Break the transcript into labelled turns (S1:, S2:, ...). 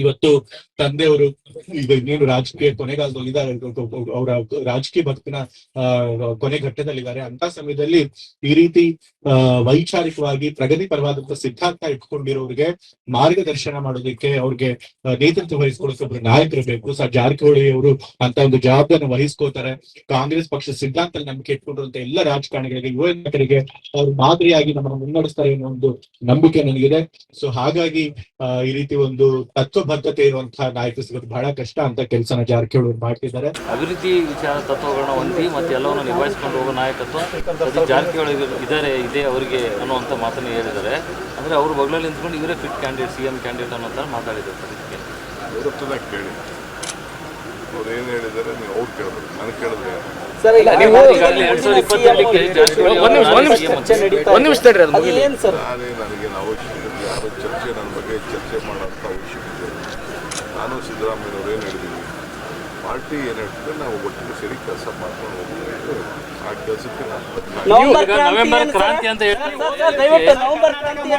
S1: ಇವತ್ತು ತಂದೆಯವರು ಈಗ ಇನ್ನೇನು ರಾಜಕೀಯ ಕೊನೆಗಾಲದಲ್ಲಿ ಅವರ ರಾಜಕೀಯ ಆ, ಕೊನೆ ಘಟ್ಟದಲ್ಲಿದ್ದಾರೆ. ಅಂತ ಸಮಯದಲ್ಲಿ ಈ ರೀತಿ ವೈಚಾರಿಕವಾಗಿ ಪ್ರಗತಿ ಪರವಾದಂತ ಸಿದ್ಧಾಂತ ಇಟ್ಕೊಂಡಿರೋರಿಗೆ ಮಾರ್ಗದರ್ಶನ ಮಾಡೋದಕ್ಕೆ ಅವ್ರಿಗೆ ನೇತೃತ್ವ ವಹಿಸ್ಕೊಳ್ಳೋಕೆ ಒಬ್ರು ನಾಯಕರು ಬೇಕು ಸರ್, ಜಾರಕಿಹೊಳಿ ಅವರು ಅಂತ ಒಂದು ಜವಾಬ್ದಾರಿ ವಹಿಸ್ಕೋತಾರೆ. ಕಾಂಗ್ರೆಸ್ ಪಕ್ಷ ಸಿದ್ಧಾಂತ ನಂಬಿಕೆ ಇಟ್ಕೊಂಡಿರುವಂತ ಎಲ್ಲ ರಾಜಕಾರಣಿಗಳಿಗೆ, ಯುವ ನಾಯಕರಿಗೆ ಅವ್ರು ಮಾದರಿಯಾಗಿ ನಮ್ಮನ್ನು ಮುನ್ನಡೆಸ್ತಾರೆ ಅನ್ನೋ ಒಂದು ನಂಬಿಕೆ ನನಗಿದೆ. ಸೊ ಹಾಗಾಗಿ ಈ ರೀತಿ ಒಂದು ತತ್ವಬದ್ಧತೆ ಇರುವಂತಹ ನಾಯಕರು ಸಿಗೋದು ಬಹಳ ಕಷ್ಟ ಅಂತ ಕೆಲಸನ ಜಾರಕಿಹೊಳಿ ಅವರು ಮಾಡ್ತಿದ್ದಾರೆ.
S2: ಅಭಿವೃದ್ಧಿ ವಿಚಾರ ತತ್ವಗಳನ್ನ ಹೊಂದಿ ಮತ್ತೆ ಎಲ್ಲವನ್ನು ನಿಭಾಯಿಸಿಕೊಂಡು ಹೋಗೋ ನಾಯಕತ್ವ ಜಾರಕಿಹೊಳಿ ಇದ್ದಾರೆ. ಇದೆ ಅವರಿಗೆ ಅನ್ನುವಂಥ ಮಾತನ್ನು ಹೇಳಿದ್ದಾರೆ. ಅಂದರೆ ಅವರು ಬಗ್ಲಲ್ಲಿ ನಿಂತ್ಕೊಂಡು ಇವರೇ fit candidate C M candidate ಅನ್ನೋ ಥರ ಮಾತಾಡಿದ್ದಾರೆ ಸರ್ ಇದಕ್ಕೆ.
S3: ಕೇಳಿ. ಅವ್ರು ಏನು ಹೇಳಿದ್ದಾರೆ ನೀವು ಅವ್ರು ಕೇಳಬೇಕು ನನಗೆ ಕೇಳಿದ್ರೆ.
S4: ಸರ್ ಈಗ
S2: ಈಗಾಗಲೇ ಎರಡ್ ಸಾವಿರದ ಇಪ್ಪತ್ತೆಂಟಕ್ಕೆ ಜಾರಕಿಹೊಳಿ
S4: ನಿಮಿಷ, ಒಂದ್ ನಿಮಿಷ.
S2: CM ಅಂತ
S4: ಚರ್ಚೆ ನಡೀತಾ
S5: ಒಂದ್ ನಿಮಿಷ ತಡ್ರಿ ಅದು
S4: ಅದು. ಏನ್ ಸರ್?
S3: ನಾನೇ ನನಗೇನು ಅವಶ್ಯಕತೆ ಯಾರು ಚರ್ಚೆ ನನ್ನ ಬಗ್ಗೆ ಚರ್ಚೆ ಮಾಡೋಂಥ ಅವಶ್ಯಕತೆ. ನಾನು ಸಿದ್ದರಾಮಯ್ಯನವ್ರು ಏನು ಹೇಳಿದ್ದೀವಿ ಪಾರ್ಟಿ ಏನು ಹೇಳ್ತಾರೆ ನಾವು ಒಟ್ಟಿಗೆ ಸೇರಿ ಕೆಲಸ ಮಾಡ್ಕೊಂಡು ನಾನು
S4: ನವೆಂಬರ್
S2: ಕ್ರಾಂತಿ ಅಂತ ಹೇಳಿ
S4: ಸರ್, ಸರ್, ದಯವಿಟ್ಟು ನವೆಂಬರ್ ಕ್ರಾಂತಿ